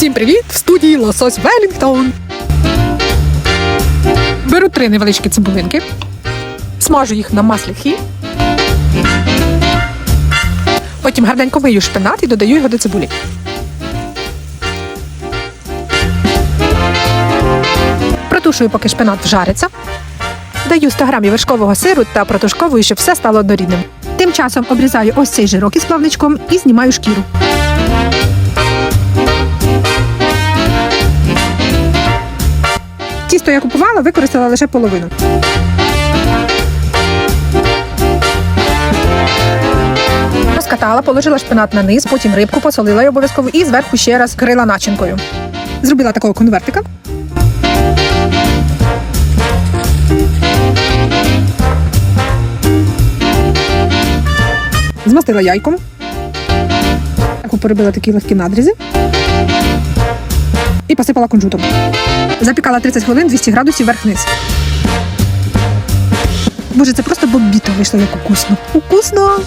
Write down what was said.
Всім привіт! В студії Лосось Велінгтон. Беру три невеличкі цибулинки, смажу їх на маслі хі. Потім гарненько мию шпинат і додаю його до цибулі. Протушую, поки шпинат вжариться. Даю 100 грамів вершкового сиру та протушковую, щоб все стало однорідним. Тим часом обрізаю ось цей жирок із плавничком і знімаю шкіру. Тісто я купувала, використала лише половину. Розкатала, положила шпинат на низ, потім рибку посолила й обов'язково і зверху ще раз крила начинкою. Зробила такого конвертика. Змастила яйком. Таку Поробила такі легкі надрізи. Посипала кунжутом. Запікала 30 хвилин 200 градусів верх-низ. Боже, це просто бомбіто вийшло як укусно. Укусно!